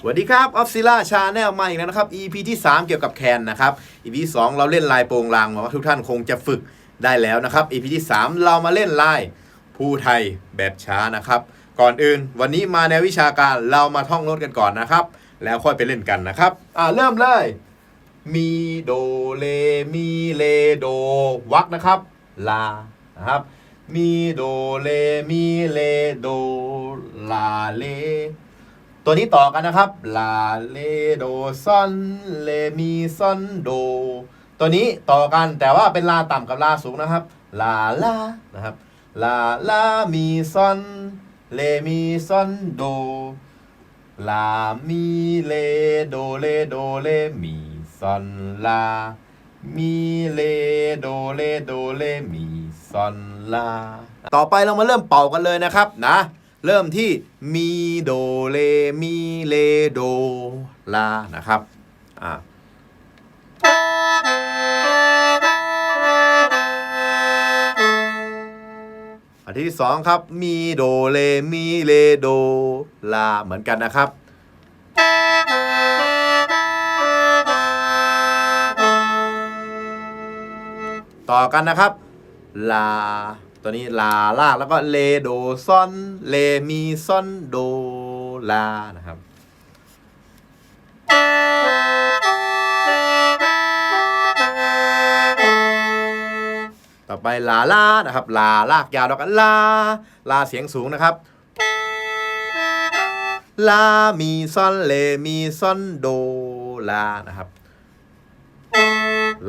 สวัสดีครับออฟซิล่าชาแนลมาอีกแล้วนะครับ EP ที่ 3 เกี่ยวกับแคนนะครับ EP ที่ 2 เราเล่นลายโปรงลางหวังว่าทุกท่านคงจะฝึกได้แล้วนะครับ EP ที่ 3 เรามาเล่นลายผู้ไทยแบบช้านะครับ ก่อนอื่นวันนี้มาในววิชาการเรามาท่องโน้ตกันก่อนนะครับ แล้วค่อยไปเล่นกันนะครับ อ่าเริ่มเลยมีโดเลมีเลโดวักนะครับลานะครับมีโดเลมีเลโดลาเล ตัวนี้ต่อกันนะครับ ลาเลโดซอนเลมีซอนโด ตัวนี้ต่อกันแต่ว่าเป็นลาต่ำกับลาสูงนะครับ ลาลา นะครับ ลาลา มีซอนเลมีซอนโด ลา มีเลโดเลโดเลมีซอนลา มีเลโดเลโดเลมีซอนลา ต่อไปเรามาเริ่มเป่ากันเลยนะครับนะ เริ่มที่มีโดเลมีเลโดลานะครับอ่าอันที่สองครับมีโดเลมีเลโดลาเหมือนกันนะครับ ต่อกันนะครับลา ตัวนี้ลาลากแล้วก็เลโดซอนเลมีซอนโดลานะครับต่อไปลาลานะครับลาลากยาวแล้วกันลาลาเสียงสูงนะครับลา มีซอนเล มีซอนโด ลา นะครับ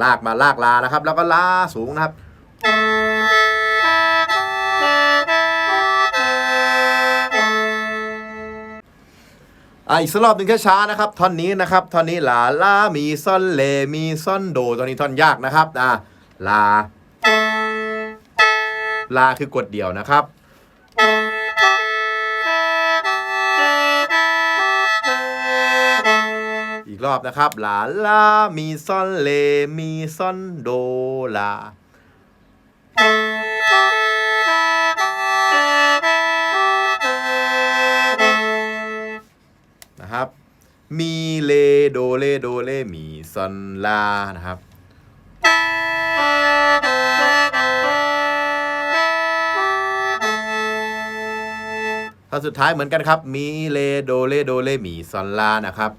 ลากมาลากลา นะครับ แล้วก็ลาสูงนะครับ อะอีกสักรอบหนึ่งช้าๆนะครับท่อนนี้นะครับท่อนนี้ลาลามีซ่อนเลมีซ่อนโดตัวนี้ท่อนยากนะครับอะลา ลาคือกดเดี่ยวนะครับอีกรอบนะครับลาลา มีซ่อนเล มีซ่อนโดลา โดเลโดเลมีซอนลานะครับ ท่อนสุดท้ายเหมือนกันครับ มีเลโดเลโดเลมีซอนลานะครับ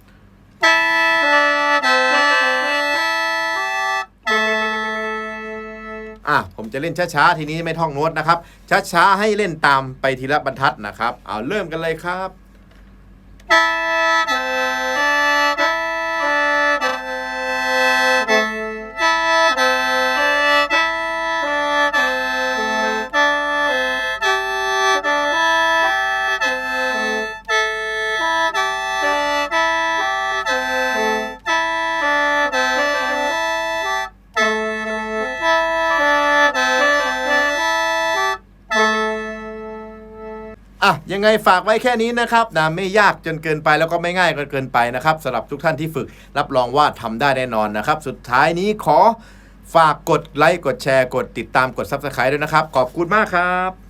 อะผมจะเล่นช้าๆ ทีนี้ไม่ท่องโน้ตนะครับ ช้าๆ ให้เล่นตามไปทีละบรรทัดนะครับ เอาเริ่มกันเลยครับ อะยังไงฝากไว้แค่นี้นะครับนะไม่ยากจนเกินไปแล้วก็ไม่ง่ายจนเกินไปนะครับสำหรับทุกท่านที่ฝึกรับรองว่าทำได้แน่นอนนะครับ สุดท้ายนี้ขอฝากกดไลค์กดแชร์กดติดตามกด Subscribe ด้วยนะครับ ขอบคุณมากครับ